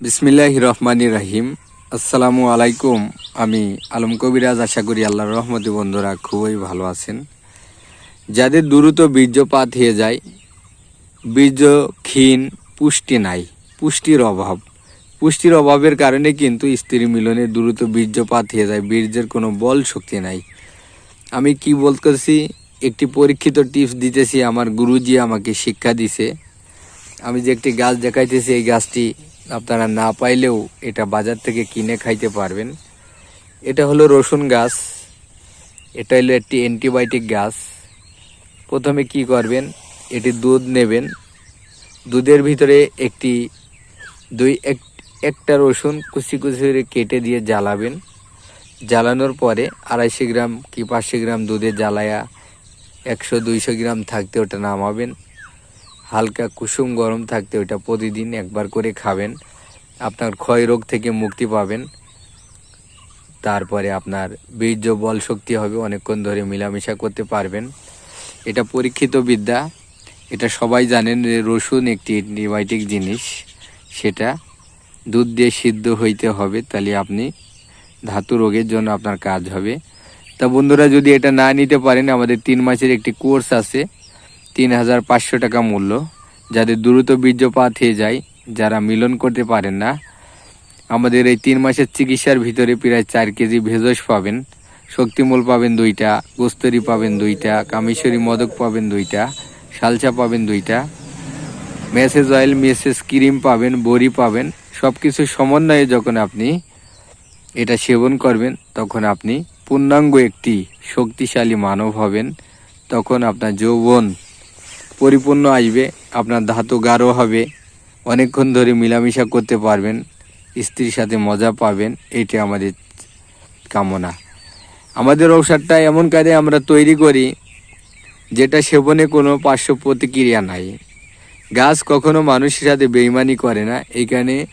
বিসমিল্লাহ রহমানি রাহিম। আসসালামু আলাইকুম। আমি আলম কবিরাজ, আশা করি আল্লাহর রহমতি বন্ধুরা খুবই ভালো আছেন। যাদের দ্রুত বীর্যপাত হয়ে যায়, বীর্য ক্ষীণ, পুষ্টি নাই, পুষ্টির অভাব। পুষ্টির অভাবের কারণে কিন্তু স্ত্রী মিলনে দ্রুত বীর্যপাত হয়ে যায়, বীর্যের কোনো বল শক্তি নাই। আমি কি বলতেছি একটি পরীক্ষিত টিপস দিতেছি, আমার গুরুজি আমাকে শিক্ষা দিছে। আমি যে একটি গাছ দেখাইতেছি, এই গাছটি আপনারা না পাইলেও এটা বাজার থেকে কিনে খাইতে পারবেন। এটা হলো রসুন গাছ। এটা হলো একটি অ্যান্টিবায়োটিক গাছ। প্রথমে কি করবেন, এটি দুধ নেবেন। দুধের ভিতরে একটি, দুই, এক, একটা রসুন কুচি কুচি করে কেটে দিয়ে জ্বালাবেন। জ্বালানোর পরে আড়াইশো গ্রাম কি পাঁচশো গ্রাম দুধে জ্বালায়া একশো, দুইশো গ্রাম থাকতে ওটা নামাবেন। হালকা কুসুম গরম থাকতে ওটা প্রতিদিন একবার করে খাবেন। আপনার ক্ষয় রোগ থেকে মুক্তি পাবেন। তারপরে আপনার বীর্য বল শক্তি হবে, অনেকক্ষণ ধরে মেলামেশা করতে পারবেন। এটা পরীক্ষিত বিদ্যা। এটা সবাই জানেন যে রসুন একটি অ্যান্টিবায়োটিক জিনিস। সেটা দুধ দিয়ে সিদ্ধ হইতে হবে, তাহলে আপনি ধাতু রোগের জন্য আপনার কাজ হবে। তা বন্ধুরা, যদি এটা না নিতে পারেন, আমাদের তিন মাসের একটি কোর্স আছে। তিন হাজার পাঁচশো টাকা মূল্য, যাদের দ্রুত বীর্যপাত হয়ে যায়, যারা মিলন করতে পারেন না। আমাদের এই তিন মাসের চিকিৎসার ভিতরে প্রায় চার কেজি ভেষজ পাবেন, শক্তিমূল পাবেন দুইটা গোস্তরি পাবেন দুইটা, কামেশ্বরী মদক পাবেন দুইটা সালসা পাবেন দুইটা, মেসেজ অয়েল, মেসেজ ক্রিম পাবেন, বড়ি পাবেন সব কিছু সমন্বয়ে যখন আপনি এটা সেবন করবেন, তখন আপনি পূর্ণাঙ্গ একটি শক্তিশালী মানব হবেন, তখন আপনার যৌবন পরিপূর্ণ আসবে, আপনার ধাতু গাঢ় হবে, অনেকক্ষণ ধরে মিলামিশা করতে পারবেন, স্ত্রীর সাথে মজা পাবেন এইটা আমাদের কামনা। আমাদের ঔষধটা এমন কাজে আমরা তৈরি করি, যেটা সেবনে কোনো পার্শ্ব প্রতিক্রিয়া নাই। গাছ কখনো মানুষের সাথে বেইমানি করে না এইখানে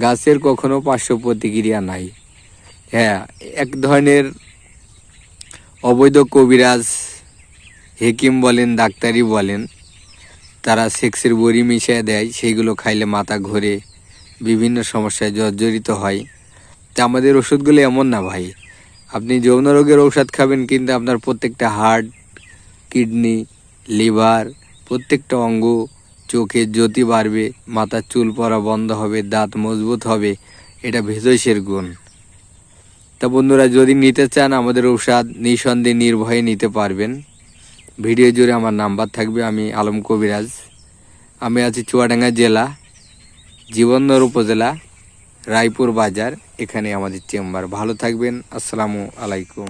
গাছের কখনো পার্শ্ব প্রতিক্রিয়া নাই। হ্যাঁ এক ধরনের অবৈধ কবিরাজ হেকিম বলেন, ডাক্তারি বলেন, তারা সেক্সের বড়ি মিশিয়ে দেয়, সেইগুলো খাইলে মাথা ঘোরে, বিভিন্ন সমস্যায় জর্জরিত হয়। তা আমাদের ওষুধগুলো এমন না ভাই। আপনি যৌন রোগের ঔষধ খাবেন, কিন্তু আপনার প্রত্যেকটা হার্ট, কিডনি, লিভার, প্রত্যেকটা অঙ্গ চোখের জ্যোতি বাড়বে মাথার চুল পরা বন্ধ হবে, দাঁত মজবুত হবে, এটা ভেজসের গুণ। তা বন্ধুরা, যদি নিতে চান আমাদের ঔষধ, নিঃসন্দেহে নির্ভয়ে নিতে পারবেন। ভিডিও জুড়ে আমার নাম্বার থাকবে, আমি আলম কবিরাজ। আমি আছি চুয়াডাঙ্গা জেলা, জীবনদর উপজেলা, রায়পুর বাজার এখানে আমাদের চেম্বার। ভালো থাকবেন, আসসালামু আলাইকুম।